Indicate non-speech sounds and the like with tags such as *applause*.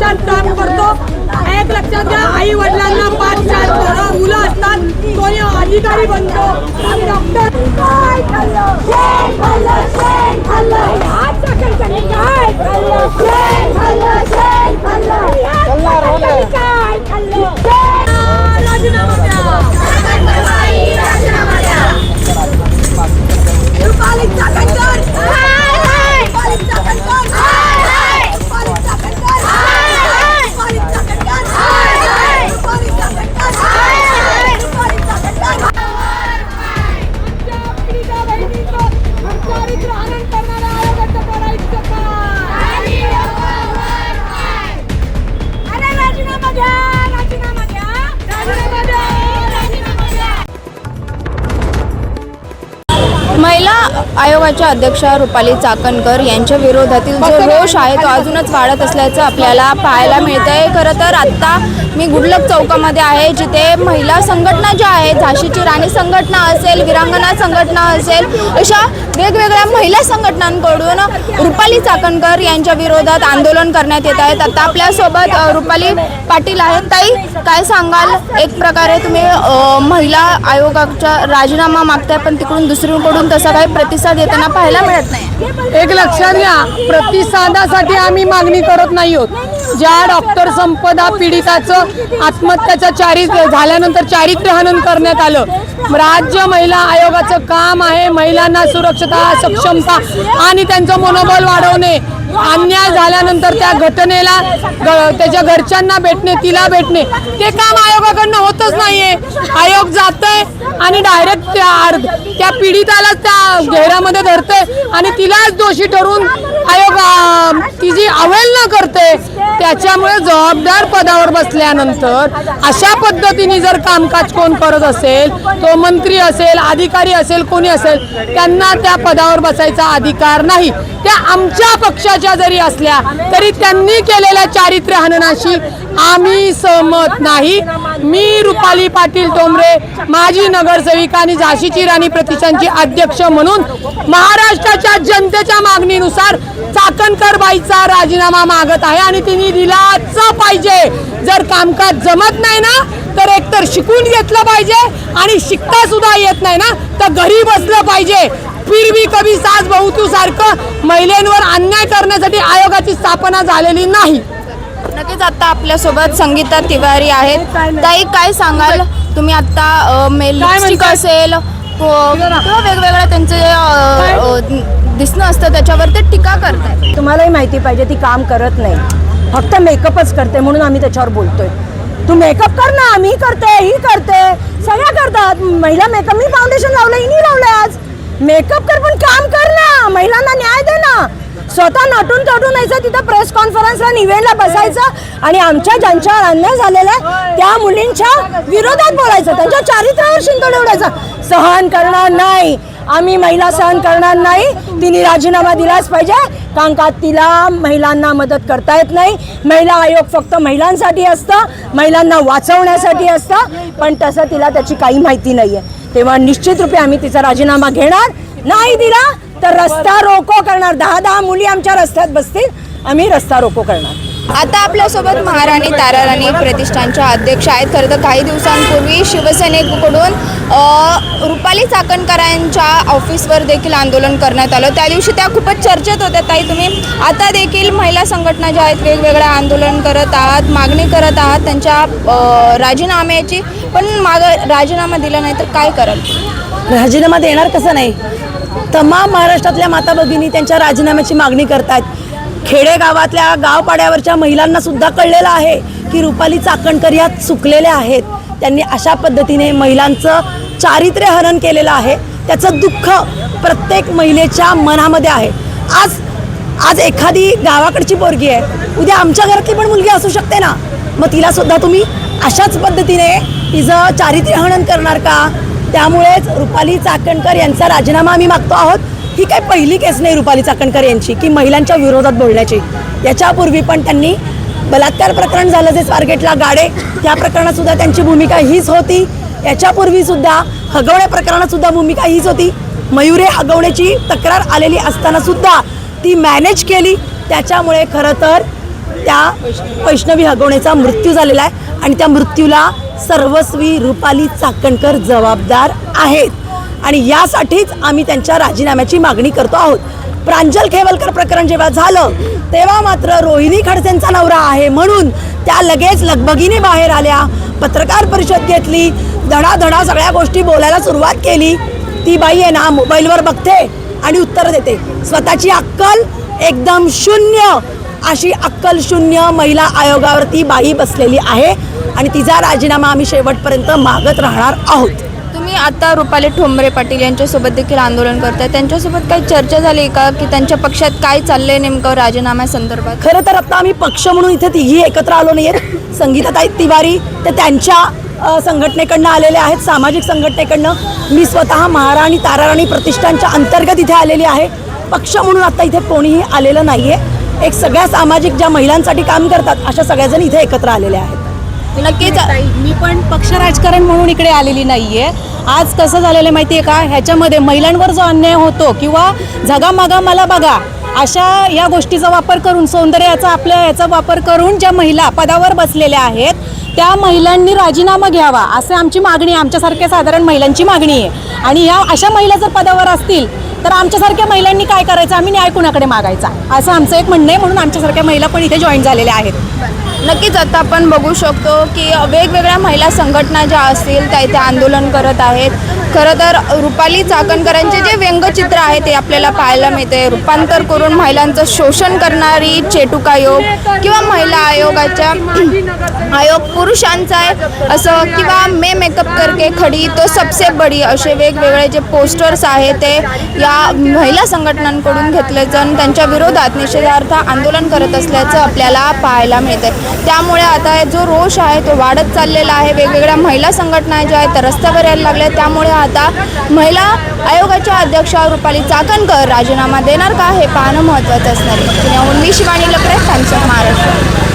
वर्षात काम करतो. एक लक्षात घ्या आई वडिलांना पाच चार पोरं मुलं असतात कोणी अधिकारी बनतो. कोणी डॉक्टर काय खाल्लं शेण खाल्लं शेण खाल्लं काय खाल्लं शेण आयोगाच्या अध्यक्षा रुपाली चाकणकर यांच्या विरोधातील जो रोष आहे तो अजूनच वाढत असल्याचं आपल्याला पाहायला मिळतंय. खरं तर आत्ता मी गुडलक चौकामध्ये आहे जिथे महिला संघटना ज्या आहेत झाशीची राणी संघटना असेल विरांगना संघटना असेल अशा वेगवेगळ्या महिला संघटनांकडून रुपाली चाकणकर यांच्या विरोधात आंदोलन करण्यात येत आहेत. आता आपल्यासोबत रुपाली पाटील आहेत. ताई काय सांगाल? एक प्रकारे तुम्ही महिला आयोगाचा राजीनामा मागताय पण तिकडून दुसरीकडून तसा काही प्रतिसाद येताना पाहायला मिळत नाही. एक लक्षात घ्या प्रतिसादासाठी आम्ही मागणी करत नाही आहोत. ज्या डॉक्टर संपदा पीडिताचं आत्महत्याचं चारित्र्य झाल्यानंतर चारित्र्य हनन करण्यात आलं. राज्य महिला आयोगाचं काम आहे महिलांना सुरक्षता सक्षमता आणि त्यांचं मनोबल वाढवणे. अन्याय झाल्यानंतर त्या घटनेला ग- त्याच्या घरच्यांना भेटणे तिला भेटणे. ते काम आयोगाकडनं होतच नाहीये. आयोग जातोय आणि डायरेक्ट त्या अर्ध त्या पीडिताला त्या घेरामध्ये धरते आणि तिलाच दोषी ठरून आयोग तिची अवहेलना करते त्याच्यामुळे जबाबदार पदावर बसल्यानंतर अशा पद्धतीने जर कामकाज कोण करत असेल तो मंत्री असेल अधिकारी असेल कोणी असेल त्यांना त्या पदावर बसायचा अधिकार नाही. त्या आमच्या पक्षाच्या जरी असल्या तरी त्यांनी केलेल्या चारित्र्य हननाशी आम्ही सहमत नाही. मी रुपाली पाटील टोंबरे माजी नगरसेविका आणि झाशीची राणी प्रतिष्ठानची अध्यक्ष म्हणून महाराष्ट्राच्या जनतेच्या मागणीनुसार चाकणकर बाईचा राजीनामा मागत आहे आणि तिने दिलाच पाहिजे. जर कामकाज जमत नाही ना तर एकतर शिकून घेतलं पाहिजे आणि शिकता सुद्धा येत नाही ना तर घरी बसलं पाहिजे. फिर भी कभी सास बहुतू सारखं महिलांवर अन्याय करण्यासाठी आयोगाची स्थापना झालेली नाही. नक्कीच आता आपल्यासोबत संगीता तिवारी आहेत. ताई काय सांगाल? तुम्ही आता मेल लिपस्टिक म्हणताय? असेल व- किंवा वेगवेगळ्या त्यांचे अ, अ, दिसणं असतं त्याच्यावर ते टीका करताय तुम्हालाही माहिती पाहिजे ती काम करत नाही. फक्त मेकअपच करते म्हणून आम्ही त्याच्यावर बोलतोय. तू मेकअप कर ना मी करते ही करते. सगळ्या करतात. महिला मेकअप मी फाउंडेशन लावलं हिनी लावलं आज. मेकअप कर पण काम कर ना. महिलांना स्वतः नटून तटून यायचं तिथं प्रेस कॉन्फरन्सला निवेदला बसायचं आणि आमच्या ज्यांच्यावर अन्याय झालेला आहे त्या मुलींच्या विरोधात बोलायचं त्यांच्या चारित्र्यावर शिंतोड उडायचं. सहन करणार नाही. आम्ही महिला सहन करणार नाही. तिने राजीनामा दिलाच पाहिजे. कारण का तिला महिलांना मदत करता येत नाही. महिला आयोग फक्त महिलांसाठी असतं महिलांना वाचवण्यासाठी असतं पण तसं तिला त्याची काही माहिती नाही आहे तेव्हा निश्चित रूपे आम्ही तिचा राजीनामा घेणार. नाही दिला तर रस्ता रोको करणार. दहा दहा मुली आमच्या रस्त्यात बसतील आम्ही रस्ता रोको करणार. आता आपल्यासोबत महाराणी ताराराणी प्रतिष्ठानच्या अध्यक्ष आहेत. खरं तर काही दिवसांपूर्वी शिवसेनेकडून रुपाली चाकणकरांच्या ऑफिसवर देखील आंदोलन करण्यात आलं. त्या दिवशी त्या खूपच चर्चेत होत्या. ताई तुम्ही आता देखील महिला संघटना ज्या आहेत वेगवेगळ्या आंदोलन करत आहात मागणी करत आहात त्यांच्या राजीनाम्याची पण माग राजीनामा दिला नाही तर काय कराल? राजीनामा देणार कसं नाही? तमाम महाराष्ट्रातल्या माता भगिनी त्यांच्या राजीनाम्याची मागणी करतात खेडेगावातल्या गावपाड्यावरच्या महिलांना सुद्धा कळलेलं आहे की रुपाली चाकणकर ह्या चुकलेल्या आहेत. त्यांनी अशा पद्धतीने महिलांचं चारित्र्य हरण केलेलं आहे. त्याचं दुःख प्रत्येक महिलेच्या मनामध्ये आहे. आज आज एखादी गावाकडची पोरगी आहे. उद्या आमच्या घरातली पण मुलगी असू शकते ना? मग तिला सुद्धा तुम्ही अशाच पद्धतीने तिचं चारित्र्य हनन करणार का? त्यामुळेच रुपाली चाकणकर यांचा राजीनामा आम्ही मागतो आहोत. ही काही पहिली केस नाही रुपाली चाकणकर यांची की महिलांच्या विरोधात बोलण्याची. याच्यापूर्वी पण त्यांनी बलात्कार प्रकरण झालं जे स्वारगेटला गाडे त्या प्रकरणातसुद्धा त्यांची भूमिका हीच होती. याच्यापूर्वीसुद्धा हगवण्या भूमिका हीच होती. मयुरे हगवण्याची तक्रार आलेली असतानासुद्धा ती मॅनेज केली. त्याच्यामुळे खरं तर त्या वैष्णवी हगवणेचा मृत्यू झालेला आहे. आणि त्या मृत्यूला सर्वस्वी रुपाली चाकणकर जबाबदार आहेत. आणि यासाठीच आम्ही त्यांच्या राजीनाम्याची मागणी करतो आहोत. प्रांजल खेवलकर प्रकरण जेव्हा झालं तेव्हा मात्र रोहिणी खडसेंचा नवरा आहे म्हणून त्या लगेच लगबगीने बाहेर आल्या. पत्रकार परिषद घेतली धडाधडा सगळ्या गोष्टी बोलायला सुरुवात केली. ती बाई आहे ना मोबाईलवर बघते आणि उत्तर देते. स्वतःची अक्कल एकदम शून्य अशी अक्कल शून्य महिला आयोगावरती बाई बसलेली आहे. आणि तिचा राजीनामा आम्ही शेवटपर्यंत मागत राहणार आहोत. तुम्ही आता रुपाली ठोंबरे पाटील यांच्यासोबत देखील आंदोलन करताय. त्यांच्यासोबत काही चर्चा झाली का? की त्यांच्या पक्षात काय चाललंय नेमकं राजीनाम्यासंदर्भात खरं तर आता आम्ही पक्ष म्हणून इथे तिघी एकत्र आलो नाही आहेत संगीताताई तिवारी ते त्यांच्या संघटनेकडनं आलेले आहेत सामाजिक संघटनेकडनं. मी स्वतः महाराणी ताराराणी प्रतिष्ठानच्या अंतर्गत इथे आलेली आहे. पक्ष म्हणून आता इथे कोणीही आलेलं नाही आहे एक सगळ्या सामाजिक ज्या महिलांसाठी काम करतात अशा सगळ्याजण इथे एकत्र आलेले आहेत. नक्कीच. मी पण पक्ष राजकारण म्हणून इकडे आलेली नाहीये. आज कसं झालेलं आहे माहिती आहे का? ह्याच्यामध्ये महिलांवर जो अन्याय होतो किंवा झगा मागा मला बघा अशा या गोष्टीचा वापर करून सौंदर्याचा आपल्या याचा वापर करून ज्या महिला पदावर बसलेल्या आहेत त्या महिलांनी राजीनामा घ्यावा असं आमची मागणी आहे. आमच्यासारख्या साधारण महिलांची मागणी आहे. आणि या अशा महिला जर पदावर असतील तर आमच्यासारख्या महिलांनी काय करायचं? आम्ही न्याय कुणाकडे मागायचा? असं आमचं एक म्हणणं आहे म्हणून आमच्यासारख्या महिला पण इथे जॉईन झालेल्या आहेत. नक्कीच आता आपण बघू शकतो की वेगवेगळ्या महिला संघटना ज्या असतील त्या इथे आंदोलन करत आहेत. खरं तर रुपाली चाकणकरांचे जे व्यंगचित्र आहे ते आपल्याला पाहायला मिळते. रूपांतर करून महिलांचं शोषण करणारी चेटूक आयोग किंवा महिला आयोगाच्या *clears throat* आयोग पुरुषांचा आहे असं किंवा मे मेकअप करके खडी तो सबसे बडी असे वेगवेगळे जे पोस्टर्स आहेत ते या महिला संघटनांकडून घेतले जाऊन त्यांच्या विरोधात निषेधार्थ आंदोलन करत असल्याचं आपल्याला पाहायला मिळते. त्यामुळे आता जो रोष आहे तो वाढत चाललेला आहे. वेगवेगळ्या महिला संघटना ज्या आहेत त्या रस्त्यावर यायला लागल्या. त्यामुळे आता महिला आयोगाच्या अध्यक्षा रुपाली चाकणकर राजीनामा देणार का हे पाहणं महत्त्वाचं असणार आहे. पुण्याहून मी शिवानी लकडे टाइम्स ऑफ महाराष्ट्र